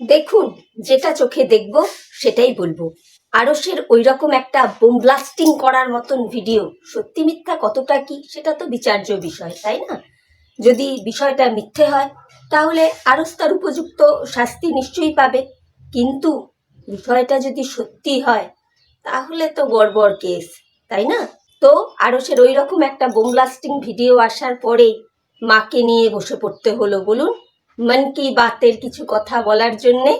দেখুন, যেটা চোখে দেখব, সেটাই বলব। আরসের ওই রকম একটা বোম ব্লাস্টিং করার মতন ভিডিও সত্যি মিথ্যা কতটা কি, সেটা তো বিচার্য বিষয়, তাই না? যদি বিষয়টা মিথ্যে হয়, তাহলে আরস তার উপযুক্ত শাস্তি নিশ্চয়ই পাবে। কিন্তু বিষয়টা যদি সত্যি হয়, তাহলে তো গড়বড় কেস তাই না? তো আরসের ওই রকম একটা বোম ব্লাস্টিং ভিডিও আসার পরেই মাকে নিয়ে বসে পড়তে হলো, বলুন। মন কি বাতের কিছু কথা বলার জন্যে।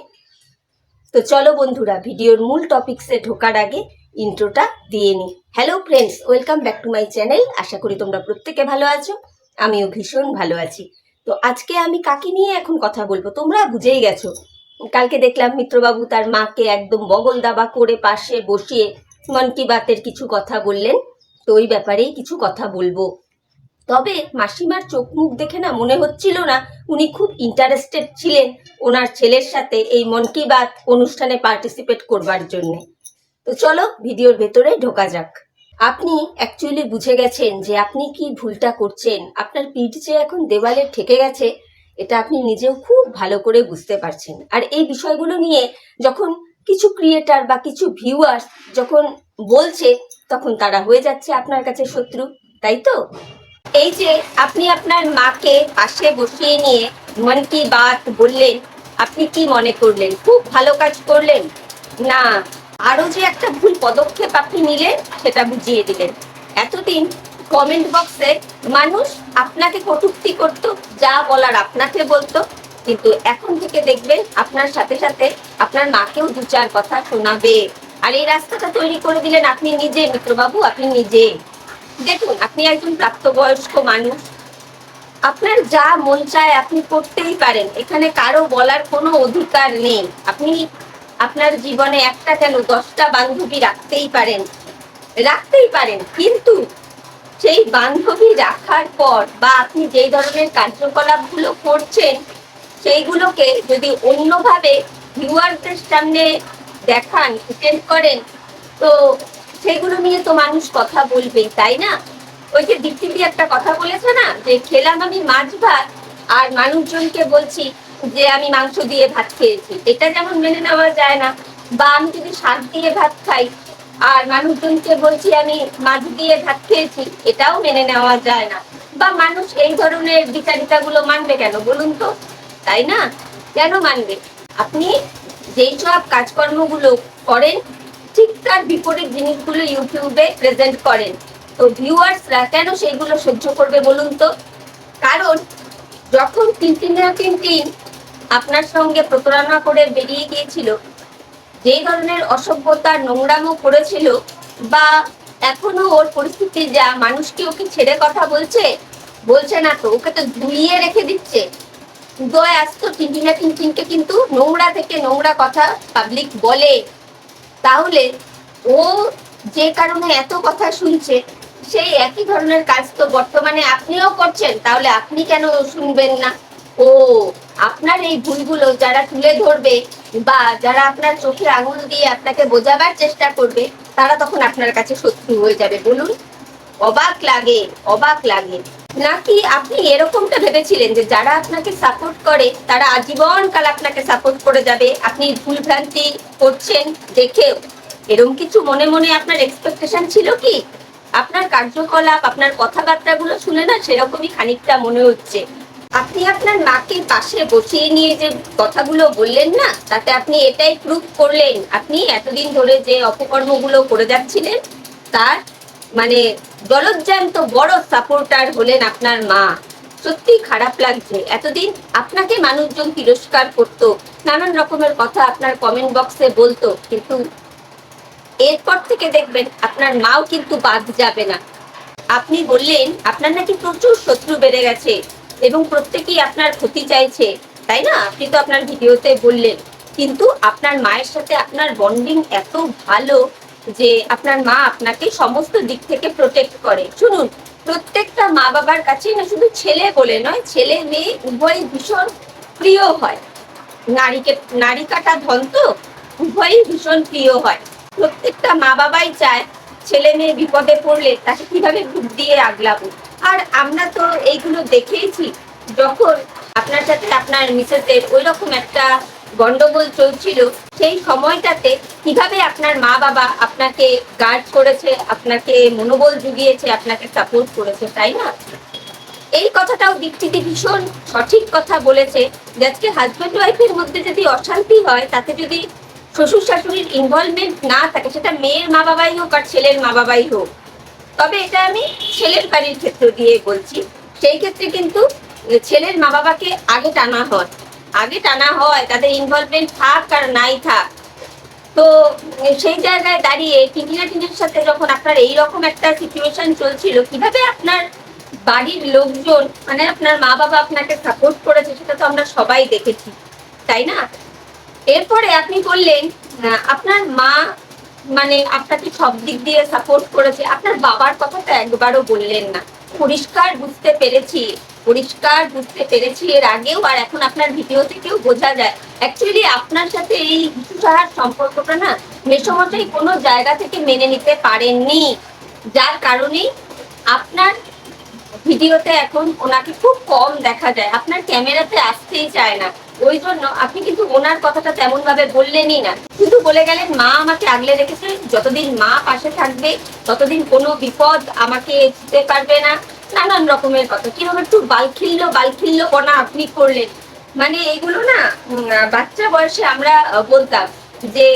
তো চলো বন্ধুরা, ভিডিওর মূল টপিকসে ঢোকার আগে ইন্ট্রোটা দিয়ে নিই hello friends welcome back to my channel আশা করি তোমরা প্রত্যেকে ভালো আছো। আমিও ভীষণ ভালো আছি। তো আজকে আমি কাকে নিয়ে এখন কথা বলব? তোমরা বুঝেই গেছো। কালকে দেখলাম মিত্রবাবু তার মাকে একদম বগল দাবা করে পাশে বসিয়ে মন কি বাতের কিছু কথা বললেন। তো ওই ব্যাপারেই কিছু কথা বলব। তবে মাসিমার চোখ মুখ দেখে না মনে হচ্ছিল না উনি খুব ইন্টারেস্টেড ছিলেন ওনার ছেলের সাথে এই মন কি বাত অনুষ্ঠানে পার্টিসিপেট করবার জন্য। তো চলো ভিডিওর ভেতরে ঢোকা যাক। আপনি অ্যাকচুয়ালি বুঝে গেছেন যে আপনি কি ভুলটা করছেন। আপনার পিঠ যে এখন দেওয়ালে ঠেকে গেছে, এটা আপনি নিজেও খুব ভালো করে বুঝতে পারছেন। আর এই বিষয়গুলো নিয়ে যখন কিছু ক্রিয়েটার বা কিছু ভিউয়ার্স যখন বলছে, তখন তারা হয়ে যাচ্ছে আপনার কাছে শত্রু, তাই তো? এই যে আপনি আপনার মাকে পাশে বসিয়ে নিয়ে মন কি বাত বললেন, আপনি কি মনে করলেন? খুব ভালো কাজ করলেন। না, আরও যে একটা ভুল পদক্ষেপ আপনি নিলেন, সেটা বুঝিয়ে দিলেন। এতদিন কমেন্ট বক্সে মানুষ আপনাকে কটুক্তি করত, যা বলার আপনাকে বলতো, কিন্তু এখন থেকে দেখবেন আপনার সাথে সাথে আপনার মাকেও দু চার কথা শোনাবে। আর এই রাস্তাটা তৈরি করে দিলেন আপনি নিজে, মিত্রবাবু, আপনি নিজে। দেখুন, আপনি একজন প্রাপ্তবয়স্ক মানুষ। আপনার যা মন চায় আপনি করতেই পারেন। এখানে কারও বলার কোনো অধিকার নেই। আপনি আপনার জীবনে একটা কেন দশটা বান্ধবী রাখতেই পারেন। রাখতেই পারেন, কিন্তু সেই বান্ধবী রাখার পর বা আপনি যেই ধরনের কার্যকলাপগুলো করছেন, সেইগুলোকে যদি অন্যভাবে ভিউয়ারদের সামনে দেখান করেন, তো সেগুলো নিয়ে তো মানুষ কথা বলবেই তাই না? ওই যে দীপ্তিদি একটা কথা বলেছে না, যে খেলাম আমি মাছ ভাত, আর মানুষজনকে বলছি যে আমি মাংস দিয়ে ভাত খেয়েছি। এটা যেমন মেনে নেওয়া যায় না, বা আমি যদি শাক দিয়ে ভাত খাই, আর মানুষজনকে বলছি আমি মাছ দিয়ে ভাত খেয়েছি, এটাও মেনে নেওয়া যায় না। বা মানুষ এই ধরনের বিচারিতা গুলো মানবে কেন বলুন তো? তাই না? কেন মানবে? আপনি যেই সব কাজকর্মগুলো করেন ঠিক তার বিপরীত জিনিসগুলো ইউটিউবে প্রেজেন্ট করেন। তো ভিউয়ার্সরা কেন সেইগুলো সহ্য করবে বলুন তো? কারণ যখন টিনটিনা টিনটিন আপনার সঙ্গে প্রতারণা করে বেরিয়ে গিয়েছিল, যেই ধরনের অসভ্যতা নোংরামো করেছিল বা এখনও ওর পরিস্থিতি যা মানুষ কি ওকে ছেড়ে কথা বলছে? বলছে না তো, ওকে তো ধুইয়ে রেখে দিচ্ছে। উদয় আসতো টিনটিনা টিনটিনকে কিন্তু নোংরা থেকে নোংরা কথা পাবলিক বলে। তাহলে ও যে কারণে এত কথা শুনছে, সেই একই ধরনের কাজ তো বর্তমানে আপনিও করছেন, তাহলে আপনি কেন শুনবেন না? ও, আপনার এই ভুলগুলো যারা তুলে ধরবে বা যারা আপনার চোখে আঙুল দিয়ে আপনাকে বোঝাবার চেষ্টা করবে, তারা তখন আপনার কাছে শত্রু হয়ে যাবে। বলুন, অবাক লাগে অবাক লাগে। নাকি আপনি এরকমটা ভেবেছিলেন যে যারা আপনাকে সাপোর্ট করে, তারা আজীবন কাল আপনাকে সাপোর্ট করে যাবে? আপনি ভুল ভ্রান্তি করছেন দেখেও। এরকম কিছু মনে মনে আপনার এক্সপেকটেশন ছিল কি? আপনার কার্যকলাপ, আপনার কথাবার্তাগুলো শুনে না সেরকমই খানিকটা মনে হচ্ছে। আপনি আপনার মাকে পাশে বসিয়ে নিয়ে যে কথাগুলো বললেন না, তাতে আপনি এটাই প্রুভ করলেন। আপনি এতদিন ধরে যে অপকর্মগুলো করে যাচ্ছিলেন, তার মানে জলজ্যান্ত বড় সাপোর্টার হলেন আপনার মা। সত্যি খারাপ লাগছে। এতদিন আপনাকে মানুষজন তিরস্কার করতো, নানান রকমের কথা আপনার কমেন্ট বক্সে বলতো, কিন্তু এরপর থেকে দেখবেন আপনার মাও কিন্তু বাদ যাবে না। আপনি বললেন, আপনার নাকি প্রচুর শত্রু বেড়ে গেছে এবং প্রত্যেকেই আপনার ক্ষতি চাইছে। তাই না? আপনি তো আপনার ভিডিওতে বললেন। কিন্তু আপনার মায়ের সাথে আপনার বন্ডিং এত ভালো যে আপনার মা আপনাকে সমস্ত দিক থেকে প্রোটেক্ট করে। শুনুন, প্রত্যেকটা মা বাবার কাছে না শুধু ছেলে বলে নয়, ছেলে মেয়ে উভয় ভীষণ প্রিয় হয়। নারীকে, নারী কাটা ধন তো উভয়ই ভীষণ প্রিয় হয়। প্রত্যেকটা মা বাবাই চায় ছেলে মেয়ে বিপদে পড়লে তাকে কীভাবে বুক দিয়ে আগলাবো। আর আমরা তো এইগুলো দেখেইছি, যখন আপনার সাথে আপনার মিসেসের ওই রকম একটা গন্ডগোল চলছিল, সেই সময়টাতে কীভাবে আপনার মা বাবা আপনাকে গার্ড করেছে, আপনাকে মনোবল জুগিয়েছে, আপনাকে সাপোর্ট করেছে, তাই না? এই কথাটাও দীপ্তিদি ভীষণ সঠিক কথা বলেছে যে আজকে হাজব্যান্ড ওয়াইফের মধ্যে যদি অশান্তি হয়, তাতে যদি শ্বশুর শাশুড়ির ইনভলভমেন্ট না থাকে, সেটা মেয়ের মা বাবাই হোক আর ছেলের মা বাবাই হোক। তবে এটা আমি ছেলের বাড়ির ক্ষেত্র দিয়ে বলছি। সেই ক্ষেত্রে কিন্তু ছেলের মা বাবাকে আগে টানা হয়। আগে টানা হয়, তাদের ইনভলভমেন্ট থাক আর নাই থাক। তো সেই জায়গায় দাঁড়িয়ে টিনিয়া টিনের সাথে যখন আপনার এইরকম একটা সিচুয়েশন চলছিল, কীভাবে আপনার বাড়ির লোকজন মানে আপনার মা বাবা আপনাকে সাপোর্ট করেছে সেটা তো আমরা সবাই দেখেছি, তাই না? এরপরে আপনি বললেন আপনার মা মানে আপনাকে সব দিক দিয়ে সাপোর্ট করেছে। আপনার বাবার কথাটা একবারও বললেন না। পরিষ্কার বুঝতে পেরেছি। পরিষ্কার বুঝতে পেরেছি এর আগেও আর এখন আপনার ভিডিও থেকেও বোঝা যায়। অ্যাকচুয়ালি আপনার সাথে এই সাহার সম্পর্কটা না মেসমশাই কোনো জায়গা থেকে মেনে নিতে পারেননি। যার কারণেই আপনার ভিডিওতে এখন ওনাকে খুব কম দেখা যায়। আপনার ক্যামেরাতে আসতেই চায় না। ওই জন্য আপনি কিন্তু ওনার কথাটা তেমন ভাবে বললেনই না। শুধু বলে গেলেন, মা আমাকে আগলে রেখেছে। যতদিন মা পাশে থাকবে, ততদিন কোনো বিপদ আমাকে দিতে পারবে না। নানান রকমের কথা। কীরকম একটু বালখিল্য বালখিল্য কণা আপনি করলেন। মানে এগুলো না বাচ্চা বয়সে আমরা বলতাম যে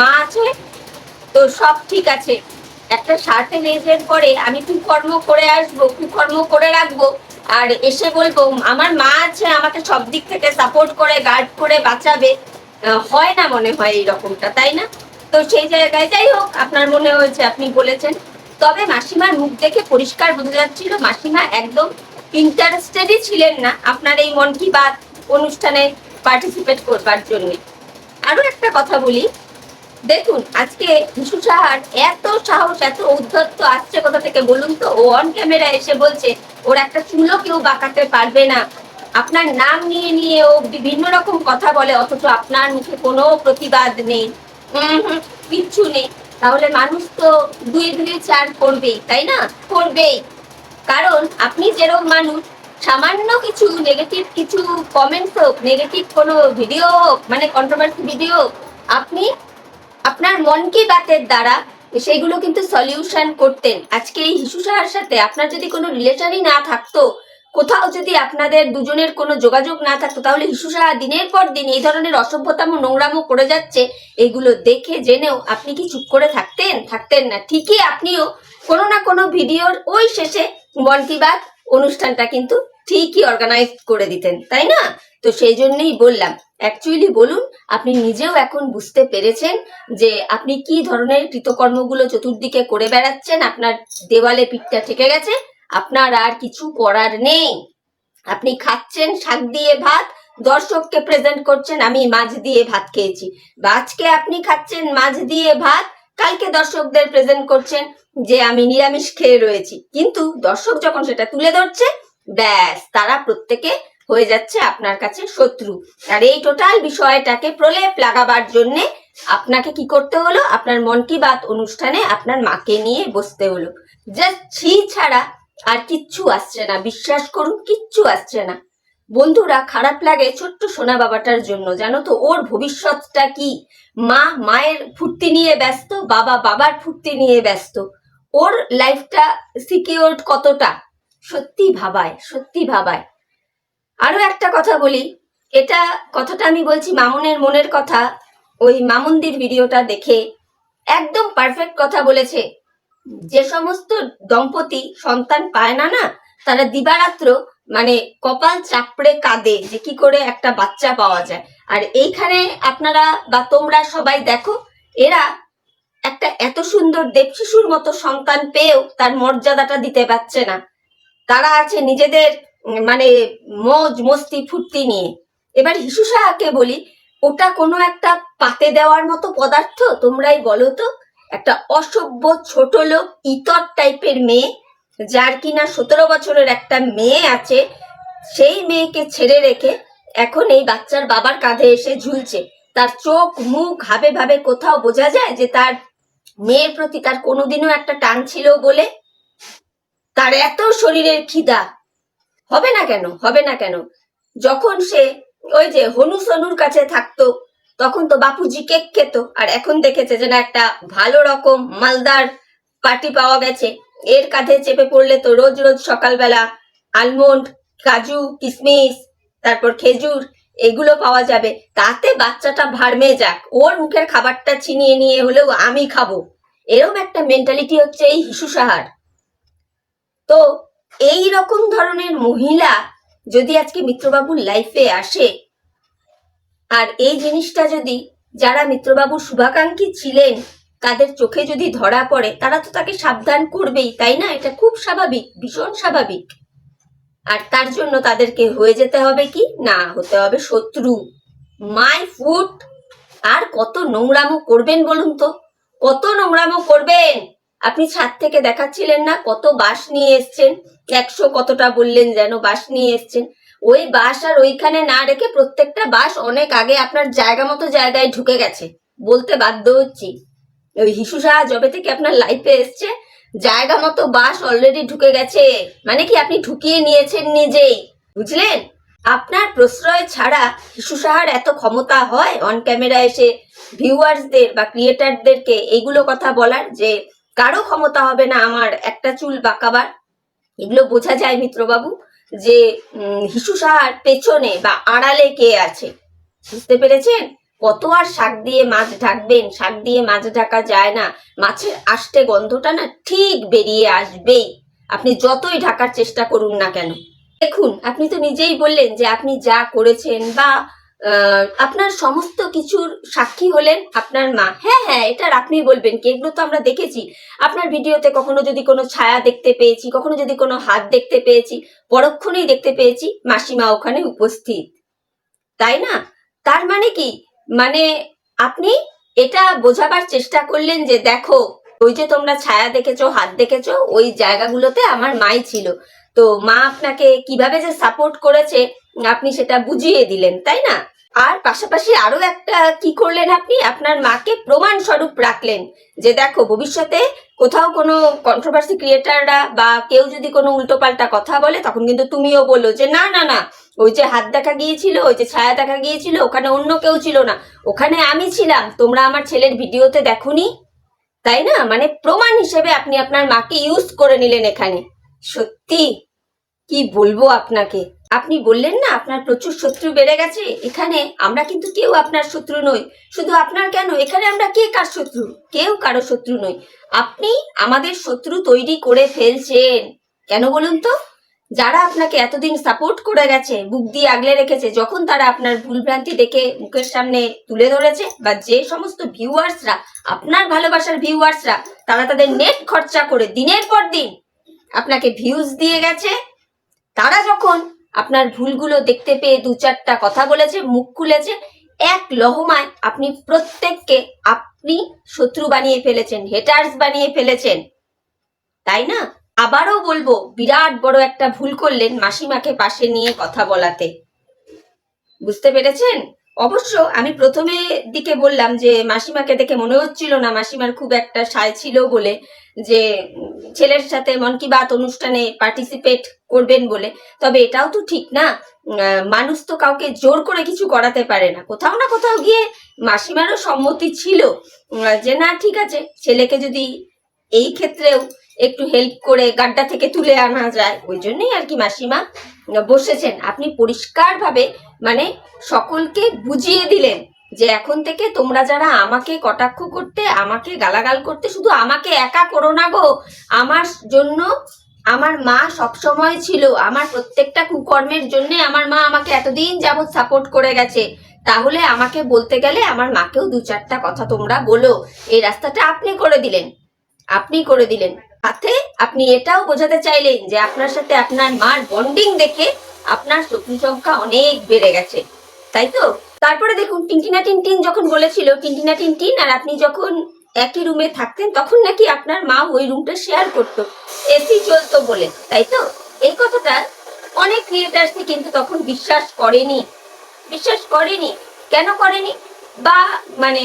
মা আছে, তো সব ঠিক আছে। একটা সার্টেন এজের পরে, আমি কুকর্ম করে আসব, কুকর্ম করে রাখব, আর এসে বলব, আমার মা আছে, আমাকে সব দিক থেকে সাপোর্ট করে গার্ড করে, বাঁচাবে। হয় না মনে হয় এই রকমটা, তাই না? তো সেই জায়গায় যাই হোক, আপনার মনে হয়েছে, আপনি বলেছেন। তবে মাসিমার মুখ দেখে পরিষ্কার বোঝা যাচ্ছিল মাসিমা একদম ইন্টারেস্টেডই ছিলেন না আপনার এই মন কি বাত অনুষ্ঠানে পার্টিসিপেট করবার জন্য। আরও একটা কথা বলি। দেখুন, আজকে বিশু সাহার এত সাহস, এত উদ্ধত্ত আসছে কোথা থেকে বলুন তো? ও অন ক্যামেরা এসে বলছে, ওর একটা চুলো কেউ বাঁকাতে পারবে না। আপনার নাম নিয়ে নিয়ে ও বিভিন্ন রকম কথা বলে, অথচ আপনার মুখে কোনো প্রতিবাদ নেই। কিচ্ছু নেই। তাহলে মানুষ তো দুই দুই চার করবেই, তাই না? করবেই। কারণ আপনি যেরকম মানুষ, সামান্য কিছু নেগেটিভ কিছু কমেন্টস হোক নেগেটিভ কোনো ভিডিও হোক মানে কন্ট্রোভার্সি ভিডিও আপনি আপনার মন কি বাতের দ্বারা সেগুলো কিন্তু সলিউশন করতেন। আজকে এই হিসু সাহার সাথে আপনার যদি কোনো রিলেশনই না থাকতো কোথাও যদি আপনাদের দুজনের কোনো যোগাযোগ না থাকতো, তাহলে হিসু সাহা দিনের পর দিন এই ধরনের অসভ্যতাম নোংরামো করে যাচ্ছে। এগুলো দেখে জেনেও আপনি কি চুপ করে থাকতেন? থাকতেন না। ঠিকই আপনিও কোনো না কোনো ভিডিওর ওই শেষে মন কি অনুষ্ঠানটা কিন্তু ঠিকই অর্গানাইজ করে দিতেন, তাই না? তো সেই জন্যই বললাম অ্যাকচুয়ালি বলুন, আপনি নিজেও এখন বুঝতে পেরেছেন যে আপনি কি ধরনের কৃতকর্মগুলো চতুর্দিকে করে বেড়াচ্ছেন, আপনার দেওয়ালে পিঠটা ঠেকে গেছে আপনার আর কিছু করার নেই। আপনি খাচ্ছেন, শাক দিয়ে ভাত, দর্শককে প্রেজেন্ট করছেন, আমি মাছ দিয়ে ভাত খেয়েছি। বা আজকে আপনি খাচ্ছেন মাছ দিয়ে ভাত, কালকে দর্শকদের প্রেজেন্ট করছেন যে আমি নিরামিষ খেয়ে রয়েছি। কিন্তু দর্শক যখন সেটা তুলে ধরছে, ব্যাস, তারা প্রত্যেকে হয়ে যাচ্ছে আপনার কাছে শত্রু। আর এই টোটাল বিষয়টাকে প্রলেপ লাগাবার জন্য আপনাকে কি করতে হলো? আপনার মন কি বাত অনুষ্ঠানে আপনার মাকে নিয়ে বসতে হলো। জাস্ট ছি ছাড়া আর কিচ্ছু আসছে না, বিশ্বাস করুন, কিচ্ছু আসছে না। বন্ধুরা, খারাপ লাগে ছোট্ট সোনা বাবাটার জন্য, জানো তো? ওর ভবিষ্যৎটা কি? মা, মায়ের ফুর্তি নিয়ে ব্যস্ত, বাবা বাবার ফুর্তি নিয়ে ব্যস্ত। ওর লাইফটা সিকিউরড কতটা? সত্যি ভাবায় সত্যি ভাবায়। আরও একটা কথা বলি, এটা কথাটা আমি বলছি মামুনের মনের কথা। ওই মামুন্দির ভিডিওটা দেখে একদম পারফেক্ট কথা বলেছে। যে সমস্ত দম্পতি সন্তান পায় না না, তারা দিবারাত্র মানে কপাল চাপড়ে কাঁদে যে কি করে একটা বাচ্চা পাওয়া যায়। আর এইখানে আপনারা বা তোমরা সবাই দেখো, এরা একটা এত সুন্দর দেব শিশুর মতো সন্তান পেয়েও তার মর্যাদাটা দিতে পারছে না। তারা আছে নিজেদের মানে মজ মস্তি ফুর্তি নিয়ে। এবার হিসু সাহাকে বলি, ওটা কোনো একটা পাতে দেওয়ার মতো পদার্থ তোমরাই বলো তো একটা অসভ্য ছোট লোক ইতর টাইপের মেয়ে, যার কিনা সতেরো বছরের একটা মেয়ে আছে। সেই মেয়েকে ছেড়ে রেখে এখন এই বাচ্চার বাবার কাঁধে এসে ঝুলছে। তার চোখ, মুখ, হাবে ভাবে কোথাও বোঝা যায় যে তার মেয়ের প্রতি তার কোনোদিনও একটা টান ছিল বলে তার এত শরীরের খিদা। হবে না কেন? হবে না কেন? যখন সে ওই যে হনু সনুর কাছে থাকতো তখন তো বাপুজি কেক খেত, আর এখন দেখেছে যে না একটা ভালো রকম মালদার পার্টি পাওয়া গেছে। এর কাঁধে চেপে পড়লে তো রোজ রোজ সকালবেলা আলমন্ড, কাজু কিশমিশ তারপর খেজুর, এগুলো পাওয়া যাবে। তাতে বাচ্চাটা ভারমে যাক। ওর মুখের খাবারটা ছিনিয়ে নিয়ে হলেও আমি খাব। এরকম একটা মেন্টালিটি হচ্ছে এই হিসু সাহার। তো এই রকম ধরনের মহিলা যদি আজকে মিত্রবাবুর লাইফে আসে আর এই জিনিসটা যদি যারা মিত্রবাবু শুভাকাঙ্ক্ষী ছিলেন, তাদের চোখে যদি ধরা পড়ে, তারা তো তাকে সাবধান করবেই, তাই না? এটা খুব স্বাভাবিক, ভীষণ স্বাভাবিক। আর তার জন্য তাদেরকে হয়ে যেতে হবে কি? না, হতে হবে শত্রু। My foot! আর কত নোংরামো করবেন বলুন তো? কত নোংরামো করবেন? আপনি ছাদ থেকে দেখাচ্ছিলেন না কত বাস নিয়ে এসছেন? একশো কতটা বললেন যেন বাস নিয়ে এসছেন? ওই বাস আর ওইখানে না রেখে প্রত্যেকটা বাস অনেক আগে আপনার জায়গা মতো জায়গায় ঢুকে গেছে। বলতে বাধ্য হচ্ছি। ওই হিসু সাহা যবে থেকে আপনার লাইফে এসছে, জায়গা মতো বাস অলরেডি ঢুকে গেছে। মানে কি আপনি ঢুকিয়ে নিয়েছেন নিজেই, বুঝলেন? আপনার প্রশ্রয় ছাড়া হিসু সাহার এত ক্ষমতা হয় অন ক্যামেরা এসে ভিউয়ার্সদের বা ক্রিয়েটারদেরকে এইগুলো কথা বলার যে কারও ক্ষমতা হবে না আমার একটা চুল বাঁকাবার? এগুলো বোঝা যায় মিত্রবাবু। যে হিসু সাহার পেছনে বা আড়ালে কে আছে? বুঝতে পেরেছেন? কত আর শাক দিয়ে মাছ ঢাকবেন? শাক দিয়ে মাছ ঢাকা যায় না। মাছের আষ্টে গন্ধটা না ঠিক বেরিয়ে আসবেই। আপনি যতই ঢাকার চেষ্টা করুন না কেন। দেখুন, আপনি তো নিজেই বললেন যে আপনি যা করেছেন বা আপনার সমস্ত কিছুর সাক্ষী হলেন আপনার মা। হ্যাঁ হ্যাঁ এটার আপনি বলবেন কি, এগুলো তো আমরা দেখেছি। আপনার ভিডিওতে কখনো যদি কোনো ছায়া দেখতে পেয়েছি, কখনো যদি কোনো হাত দেখতে পেয়েছি, পরক্ষণেই দেখতে পেয়েছি মাসিমা ওখানে উপস্থিত। তাই না? তার মানে কি? মানে আপনি এটা বোঝাবার চেষ্টা করলেন যে দেখো, ওই যে তোমরা ছায়া দেখেছ, হাত দেখেছ, ওই জায়গাগুলোতে আমার মাই ছিল। তো মা আপনাকে কীভাবে যে সাপোর্ট করেছে, আপনি সেটা বুঝিয়ে দিলেন, তাই না? আর পাশাপাশি আরও একটা কি করলেন আপনি? আপনার মাকে প্রমাণ স্বরূপ রাখলেন। যে দেখো, ভবিষ্যতে কোথাও কোনো কন্ট্রোভার্সি ক্রিয়েটাররা বা কেউ যদি কোনো উল্টোপাল্টা কথা বলে, তখন কিন্তু তুমিও বলল যে, না না না, ওই যে হাত দেখা গিয়েছিল, ওই যে ছায়া দেখা গিয়েছিল, ওখানে অন্য কেউ ছিল না। ওখানে আমি ছিলাম, তোমরা আমার ছেলের ভিডিওতে দেখোনি? তাই না? মানে প্রমাণ হিসেবে আপনি আপনার মাকে ইউজ করে নিলেন এখানে। সত্যি? কি বলব আপনাকে? আপনি বললেন না আপনার প্রচুর শত্রু বেড়ে গেছে? এখানে আমরা কিন্তু কেউ আপনার শত্রু নই। শুধু আপনার কেন? এখানে আমরা কে কার শত্রু? কেউ কারও শত্রু নই। আপনি আমাদের শত্রু তৈরি করে ফেলছেন। কেন বলুন তো? যারা আপনাকে এতদিন সাপোর্ট করে গেছে, বুক দিয়ে আগলে রেখেছে, যখন তারা আপনার ভুলভ্রান্তি দেখে মুখের সামনে তুলে ধরেছে, বা যে সমস্ত ভিউয়ার্সরা আপনার ভালোবাসার ভিউয়ার্সরা তারা তাদের নেট খরচা করে দিনের পর দিন আপনাকে ভিউজ দিয়ে গেছে, তারা যখন আপনার ভুলগুলো দেখতে পেয়ে দু চারটা কথা বলেছে, মুখ খুলেছে। এক লহমায় আপনি প্রত্যেককে আপনি শত্রু বানিয়ে ফেলেছেন হেটার্স বানিয়ে ফেলেছেন। তাই না? আবারও বলব, বিরাট বড় একটা ভুল করলেন মাসিমাকে পাশে নিয়ে কথা বলাতে। বুঝতে পেরেছেন? অবশ্য আমি প্রথমে দিকে বললাম যে মাসিমাকে দেখে মনে হচ্ছিল না মাসিমার খুব একটা সায় ছিল বলে, যে ছেলের সাথে মন কি বাত অনুষ্ঠানে পার্টিসিপেট করবেন বলে। তবে এটাও তো ঠিক না মানুষ তো কাউকে জোর করে কিছু করাতে পারে না। কোথাও না কোথাও গিয়ে মাসিমারও সম্মতি ছিল। যে না, ঠিক আছে, ছেলেকে যদি এই ক্ষেত্রেও একটু হেল্প করে গাড্ডা থেকে তুলে আনা যায়, ওই জন্যই আর কি মাসিমা বসেছেন, আপনি পরিষ্কারভাবে মানে সকলকে বুঝিয়ে দিলেন যে এখন থেকে তোমরা যারা আমাকে কটাক্ষ করতে, আমাকে গালাগাল করতে, শুধু আমাকে একা করো না গো। আমার জন্য, আমার মা সবসময় ছিল, আমার প্রত্যেকটা কুকর্মের জন্য আমার মা আমাকে এতদিন যাবৎ সাপোর্ট করে গেছে। তাহলে আমাকে বলতে গেলে আমার মাকেও দু চারটা কথা তোমরা বলো। এই রাস্তাটা আপনি করে দিলেন, আপনি করে দিলেন। সাথে আপনি এটাও বোঝাতে চাইলেন যে আপনার সাথে আপনার মার বন্ডিং দেখে আপনার শত্রু সংখ্যা অনেক বেড়ে গেছে, তাই তো? তারপরে দেখুন, টিনটিনা টিনটিন যখন বলেছিল, টিনটিনা টিনটিন, আর আপনি যখন একই রুমে থাকতেন, তখন নাকি আপনার মা ওই রুমটা শেয়ার করতো এসি চলতো বলে, তাই তো? এই কথাটা অনেক ক্রিয়েটার্সই কিন্তু তখন বিশ্বাস করেনি। বিশ্বাস করেনি। কেন করেনি? বা মানে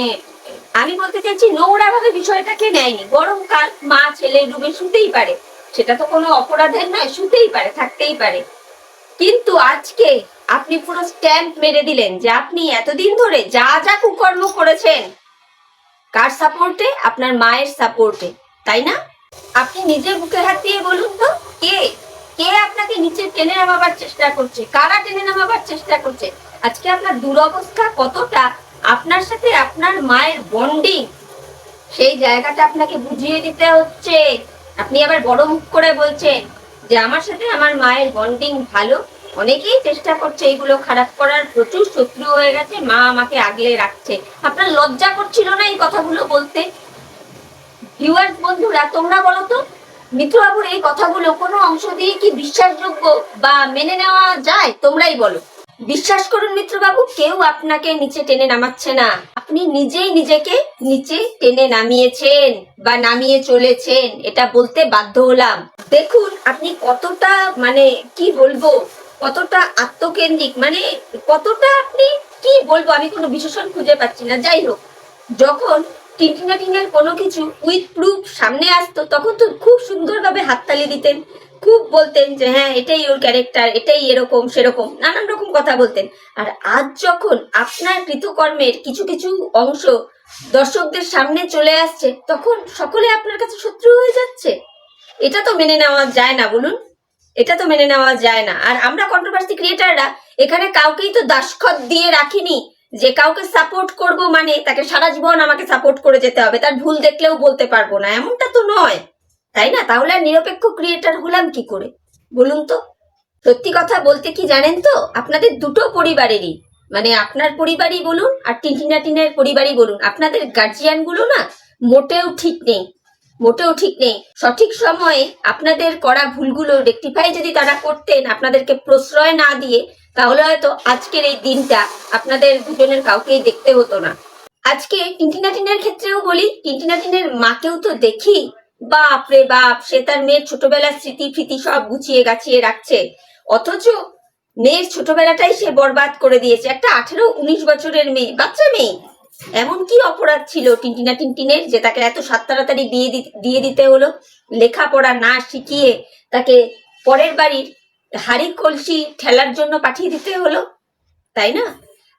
আমি বলতে চাইছি, নোংরা ভাবে বিষয়টাকে নেয়নি? গরমকাল মা ছেলে রুমে শুতেই পারে। সেটা তো কোনো অপরাধের নয়, শুতেই পারে, থাকতেই পারে। কিন্তু আজকে আপনি পুরো স্ট্যাম্প মেরে দিলেন যে আপনি এতদিন ধরে যা যা কুকর্ম করেছেন, কার সাপোর্টে আপনার মায়ের সাপোর্টে তাই না? আপনি নিজের বুকে হাত দিয়ে বলুন তো, কে? কে আপনাকে নিচে টেনে নামাবার চেষ্টা করছে? কারা টেনে নামাবার চেষ্টা করছে? আজকে আপনার দুরবস্থা কতটা আপনার সাথে আপনার মায়ের বন্ডিং সেই জায়গাটা আপনাকে বুঝিয়ে দিতে হচ্ছে। আপনি আবার বড় মুখ করে বলছেন যে আমার সাথে আমার মায়ের বন্ডিং ভালো। অনেকেই চেষ্টা করছে এইগুলো খারাপ করার, প্রচুর শত্রু হয়ে গেছে, মা আমাকে আগলে রাখছে। আপনার লজ্জা করছিল না এই কথাগুলো বলতে? ভিউয়ার্স বন্ধুরা, তোমরা বলো তো, মিত্রবাবুর এই কথাগুলো কোনো অংশ দিয়ে কি বিশ্বাসযোগ্য বা মেনে নেওয়া যায়? তোমরাই বলো। বিশ্বাস করুন মিত্রবাবু, কেউ আপনাকে নিচে টেনে নামাচ্ছে না। আপনি নিজেই নিজেকে নিচে টেনে নামিয়েছেন বা নামিয়ে চলেছেন, এটা বলতে বাধ্য হলাম। দেখুন, আপনি কতটা মানে কি বলব, কতটা আত্মকেন্দ্রিক মানে কতটা আপনি, কি বলব, আমি কোনো বিশেষণ খুঁজে পাচ্ছি না। যাই হোক, যখন টিনটিনা টিনের কোনো কিছু উইথ প্রুফ সামনে আসতো, তখন তো খুব সুন্দরভাবে হাততালি দিতেন। খুব বলতেন যে হ্যাঁ এটাই ওর ক্যারেক্টার এটাই এরকম, সেরকম। নানান রকম কথা বলতেন। আর আজ যখন আপনার কৃতকর্মের কিছু কিছু অংশ দর্শকদের সামনে চলে আসছে, তখন সকলে আপনার কাছে শত্রু হয়ে যাচ্ছে। এটা তো মেনে নেওয়া যায় না, বলুন। এটা তো মেনে নেওয়া যায় না। আর আমরা কন্ট্রোভার্সি ক্রিয়েটাররা এখানে কাউকেই তো দাসখত দিয়ে রাখিনি। যে কাউকে সাপোর্ট করব মানে তাকে সারা জীবন আমাকে সাপোর্ট করে যেতে হবে, তার ভুল দেখলেও বলতে পারব না। এমনটা তো নয়। তাই না? তাহলে আর নিরপেক্ষ ক্রিয়েটার হলাম কি করে? বলুন তো। সত্যি কথা বলতে কি জানেন তো? আপনাদের দুটো পরিবারেরই মানে আপনার পরিবারই বলুন আর টিনটিনা টিনের পরিবারই বলুন, আপনাদের গার্জিয়ানগুলো না মোটেও ঠিক নেই, মোটেও ঠিক নেই। সঠিক সময়ে আপনাদের করা ভুলগুলো রেকটিফাই যদি তারা করতেন, আপনাদেরকে প্রশ্রয় না দিয়ে, তাহলে হয়তো আজকের এই দিনটা আপনাদের দুজনের কাউকেই দেখতে হতো না। আজকে টিনটিনাটিনের ক্ষেত্রেও বলি টিনটিনাটিনের মাকেও তো দেখি বাপ রে বাপ, সে তার মেয়ের ছোটবেলার স্মৃতি ফিতি সব গুছিয়ে গাছিয়ে রাখছে। অথচ মেয়ের ছোটবেলাটাই সে বরবাদ করে দিয়েছে। একটা আঠেরো উনিশ বছরের মেয়ে, বাচ্চা মেয়ে। এমন কি অপরাধ ছিল টিনটিনা টিনটিনের যে তাকে এত সাত তাড়াতাড়ি বিয়ে দিয়ে দিতে হলো? লেখাপড়া না শিখিয়ে তাকে পরের বাড়ির হাড়ি কলসি ঠেলার জন্য পাঠিয়ে দিতে হলো? তাই না?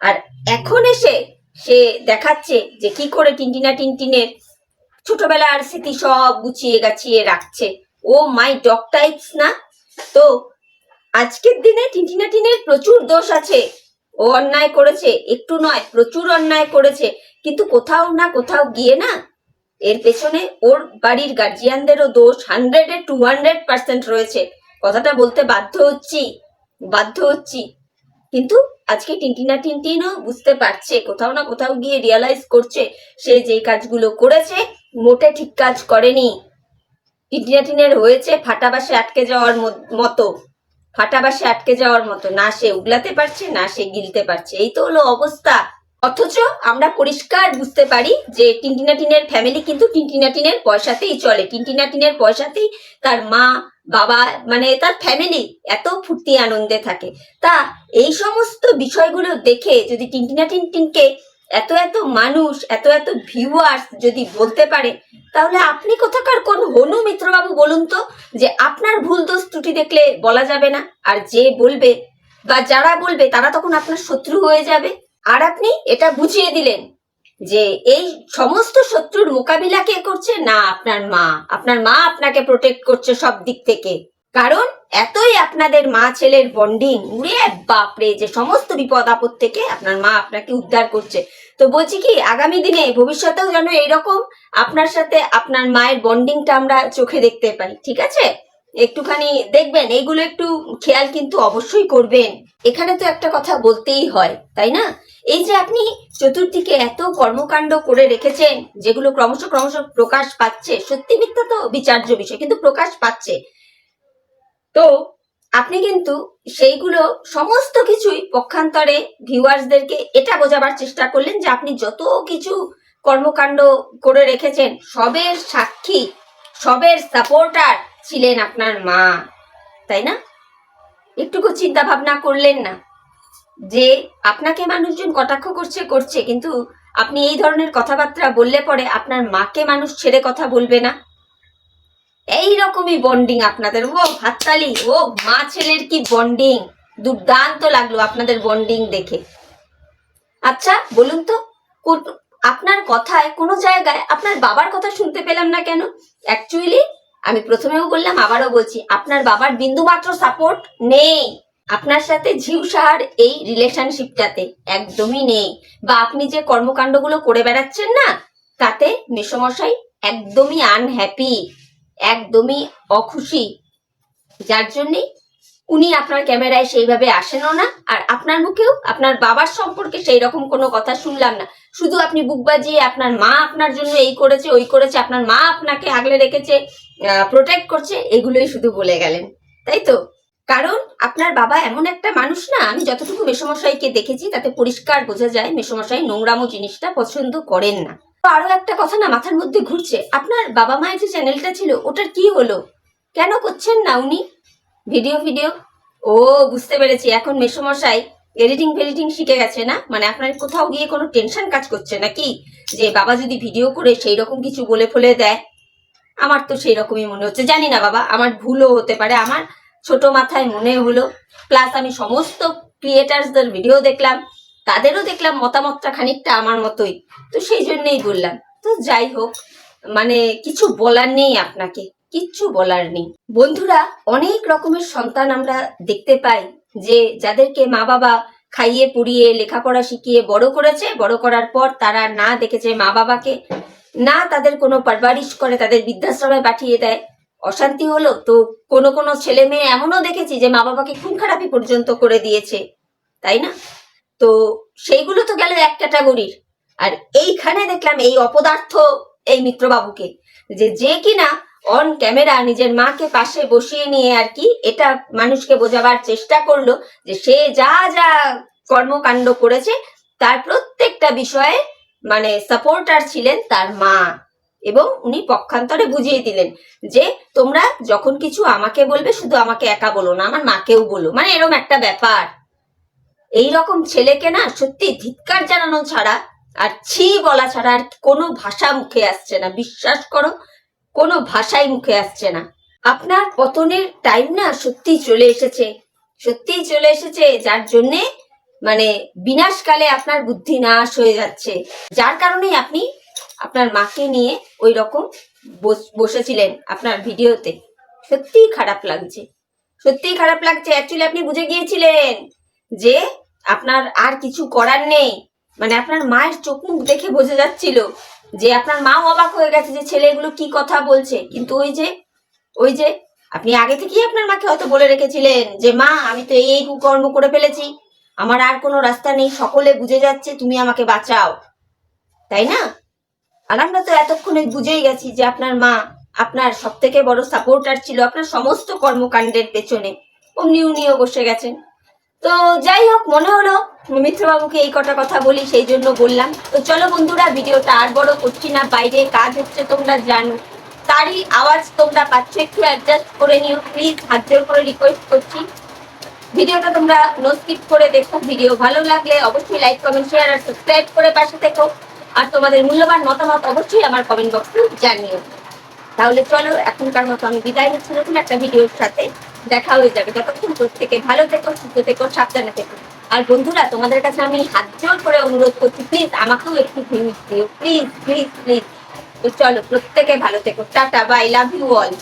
আর এখন এসে সে দেখাচ্ছে যে কি করে টিনটিনা টিনটিনের ছোটবেলার স্মৃতি সব গুছিয়ে গাছিয়ে রাখছে। ও মাই, ডগ টাইপস না? তো আজকের দিনে টিনটিনা টিনের প্রচুর দোষ আছে। ও অন্যায় করেছে, একটু নয়, প্রচুর অন্যায় করেছে। কিন্তু কোথাও না কোথাও গিয়ে না, এর পেছনে ওর বাড়ির গার্জিয়ানদেরও দোষ হান্ড্রেডে টু হান্ড্রেড পার্সেন্ট রয়েছে। কথাটা বলতে বাধ্য হচ্ছি বাধ্য হচ্ছি। কিন্তু আজকে টিনটিনা টিনটিনও বুঝতে পারছে, কোথাও না কোথাও গিয়ে রিয়ালাইজ করছে, সে যে কাজগুলো করেছে মোটে ঠিক কাজ করেনি। টিনটিনা টিনের হয়েছে ফাটা বাসে আটকে যাওয়ার মতো। ফাটা বাসে আটকে যাওয়ার মতো। না সে উগলাতে পারছে, না সে গিলতে পারছে। এই তো হলো অবস্থা। অথচ আমরা পরিষ্কার বুঝতে পারি যে টিনটিনা টিনের ফ্যামিলি কিন্তু টিনটিনা টিনের পয়সাতেই চলে। টিনটিনা টিনের পয়সাতেই তার মা, বাবা মানে তার ফ্যামিলি এত ফুর্তি আনন্দে থাকে। তা এই সমস্ত বিষয়গুলো দেখে যদি টিনটিনা টিনটিনকে এত এত মানুষ, এত এত ভিউয়ার্স যদি বলতে পারে, তাহলে আপনি কোথাকার কোন হনু মিত্রবাবু বলুন তো, যে আপনার ভুল দোষ ত্রুটি দেখলে বলা যাবে না? আর যে বলবে বা যারা বলবে, তারা তখন আপনার শত্রু হয়ে যাবে। আর আপনি এটা বুঝিয়ে দিলেন যে এই সমস্ত শত্রুর মোকাবিলা কে করছে? না, আপনার মা। আপনার মা আপনাকে প্রোটেক্ট করছে সব দিক থেকে। কারণ এতই আপনাদের মা ছেলের বন্ডিং উড়ে বাপরে, যে সমস্ত বিপদ আপদ থেকে আপনার মা আপনাকে উদ্ধার করছে। তো বলছি কি, আগামী দিনে ভবিষ্যতেও যেন এইরকম আপনার সাথে আপনার মায়ের বন্ডিংটা আমরা চোখে দেখতে পাই, ঠিক আছে? একটুখানি দেখবেন, এইগুলো একটু খেয়াল কিন্তু অবশ্যই করবেন। এখানে তো একটা কথা বলতেই হয়, তাই না? এই যে আপনি চতুর্দিকে এত কর্মকাণ্ড করে রেখেছেন, যেগুলো ক্রমশ ক্রমশ প্রকাশ পাচ্ছে, সত্যি মিথ্যা তো বিচার্য বিষয়, কিন্তু প্রকাশ পাচ্ছে। তো আপনি কিন্তু সেইগুলো সমস্ত কিছুই পক্ষান্তরে ভিউয়ার্সদেরকে এটা বোঝাবার চেষ্টা করলেন যে আপনি যত কিছু কর্মকাণ্ড করে রেখেছেন, সবের সাক্ষী, সবের সাপোর্টার ছিলেন আপনার মা, তাই না? একটুকু চিন্তা ভাবনা করলেন না যে আপনাকে মানুষজন কটাক্ষ করছে করছে, কিন্তু আপনি এই ধরনের কথাবার্তা বললে পরে আপনার মাকে মানুষ ছেড়ে কথা বলবে না। এই রকমই বন্ডিং আপনাদের। ও হাততালি ও মা ছেলের কি বন্ডিং দুর্দান্ত লাগল আপনাদের বন্ডিং দেখে। আচ্ছা বলুন তো আপনার কথায় কোনো জায়গায়, আপনার বাবার কথা শুনতে পেলাম না কেন? অ্যাকচুয়ালি আমি প্রথমেও বললাম, আবারও বলছি, আপনার বাবার বিন্দুমাত্র সাপোর্ট নেই। আপনার সাথে ঝিউ সাহার এই রিলেশনশিপটাতে একদমই নেই। বা আপনি যে কর্মকাণ্ডগুলো করে বেড়াচ্ছেন না, তাতে মেসমশাই একদমই আনহ্যাপি একদমই অখুশি। যার জন্যে উনি আপনার ক্যামেরায় সেইভাবে আসেনও না, আর আপনার মুখেও আপনার বাবার সম্পর্কে সেই রকম কোনো কথা শুনলাম না। শুধু আপনি বুক বাজিয়ে আপনার মা আপনার জন্য এই করেছে, ওই করেছে, আপনার মা আপনাকে আগলে রেখেছে প্রোটেক্ট করছে, এগুলোই শুধু বলে গেলেন। তাই তো? কারণ আপনার বাবা এমন একটা মানুষ না, আমি যতটুকু মেসমশাইকে দেখেছি, তাতে পরিষ্কার বোঝা যায় মেসমশাই নোংরামো জিনিসটা পছন্দ করেন না। আরও একটা কথা না মাথার মধ্যে ঘুরছে। আপনার বাবা মায়ের যে চ্যানেলটা ছিল, ওটার কি হলো? কেন করছেন না উনি? Video video? ও, বুঝতে পেরেছি। এখন মেসমশাই এডিটিং ফেডিটিং শিখে গেছে না? মানে আপনার কোথাও গিয়ে কোনো টেনশন কাজ করছে নাকি? যে বাবা যদি ভিডিও করে সেই রকম কিছু বলে ফলে দেয়? আমার তো সেই রকমই মনে হচ্ছে। জানি না বাবা, আমার ভুলও হতে পারে। আমার ছোট মাথায় মনে হলো। প্লাস আমি সমস্ত ক্রিয়েটার্সদের ভিডিও দেখলাম। তাদেরও দেখলাম মতামতটা খানিকটা আমার মতোই। তো সেই জন্যই বললাম। তো যাই হোক মানে কিছু বলার নেই আপনাকে, কিচ্ছু বলার নেই। বন্ধুরা, অনেক রকমের সন্তান আমরা দেখতে পাই যে যাদেরকে মা বাবা খাইয়ে পুড়িয়ে, লেখাপড়া শিখিয়ে বড় করেছে, বড় করার পর তারা না দেখেছে মা বাবাকে না তাদের কোনো পারবারিশ করে তাদের বৃদ্ধাশ্রমে পাঠিয়ে দেয়। অশান্তি হলো তো কোনো কোনো ছেলে মেয়ে এমনও দেখেছি যে মা বাবাকে খুন খারাপি পর্যন্ত করে দিয়েছে। তাই না? তো সেইগুলো তো গেল এক ক্যাটাগরির আর এইখানে দেখলাম এই অপদার্থ এই মিত্রবাবুকে যে যে কিনা অন ক্যামেরা নিজের মাকে পাশে বসিয়ে নিয়ে আর কি এটা মানুষকে বোঝাবার চেষ্টা করল যে সে যা যা কর্মকাণ্ড করেছে তার প্রত্যেকটা বিষয়ে মানে সাপোর্টার ছিলেন তার মা এবং উনি পক্ষান্তরে বুঝিয়ে দিলেন যে তোমরা যখন কিছু আমাকে বলবে শুধু আমাকে একা বলো না, আমার মাকেও বলো। মানে এরকম একটা ব্যাপার। এই রকম ছেলেকে না সত্যি ধিক্কার জানানো ছাড়া আর ছি বলা ছাড়া আর কোনো ভাষা মুখে আসছে না। বিশ্বাস করো, কোনো ভাষাই মুখে আসছে না। আপনার পতনের টাইম না সত্যি চলে এসেছে। সত্যিই চলে এসেছে যার জন্যে মানে বিনাশকালে আপনার বুদ্ধি নাশ হয়ে যাচ্ছে। যার কারণেই আপনি আপনার মাকে নিয়ে ওই রকম বস- বসেছিলেন আপনার ভিডিওতে সত্যিই খারাপ লাগছে। সত্যিই খারাপ লাগছে। অ্যাকচুয়ালি আপনি বুঝে গিয়েছিলেন। যে আপনার আর কিছু করার নেই। মানে আপনার মায়ের চোখ মুখ দেখে বোঝা যাচ্ছিল যে আপনার মাও অবাক হয়ে গেছে যে ছেলে এগুলো কি কথা বলছে। কিন্তু ওই যে ওই যে, আপনি আগে থেকেই আপনার মাকে হয়তো বলে রেখেছিলেন যে, মা, আমি তো এই এই কুকর্ম করে ফেলেছি। আমার আর কোনো রাস্তা নেই। সকলে বুঝে যাচ্ছে তুমি আমাকে বাঁচাও। তাই না? আর আমরা তো এতক্ষণে বুঝেই গেছি যে আপনার মা আপনার সব থেকে বড় সাপোর্টার ছিল আপনার সমস্ত কর্মকাণ্ডের পেছনে। অমনি উনিও বসে গেছেন। তো যাই হোক, মনে হলো মিত্রবাবুকে এই কটা কথা বলি, সেই জন্য বললাম। তো চলো বন্ধুরা, ভিডিওটা আর বড় করছি না, বাইরে কাজ হচ্ছে, তোমরা জানো। তারই আওয়াজ তোমরা পাচ্ছ, একটু অ্যাডজাস্ট করে নিও প্লিজ হাত জোর করে রিকোয়েস্ট করছি। ভিডিওটা তোমরা নো স্কিপ করে দেখো, ভিডিও ভালো লাগলে অবশ্যই লাইক কমেন্ট শেয়ার আর সাবস্ক্রাইব করে পাশে থেকো। আর তোমাদের মূল্যবান মতামত অবশ্যই আমার কমেন্ট বক্সে জানিও। তাহলে চলো, এখনকার মতো আমি বিদায় নিচ্ছি, নতুন একটা ভিডিওর সাথে। দেখা হয়ে যাবে। যতক্ষণ থেকে ভালো থেকো, সুস্থ থেকো, সাবধানে থেকো। আর বন্ধুরা, তোমাদের কাছে আমি হাত জোর করে অনুরোধ করছি প্লিজ আমাকেও একটু ফিনিশ দিও। প্লিজ প্লিজ প্লিজ চলো, প্রত্যেকে ভালো থেকো। Tata bye love you all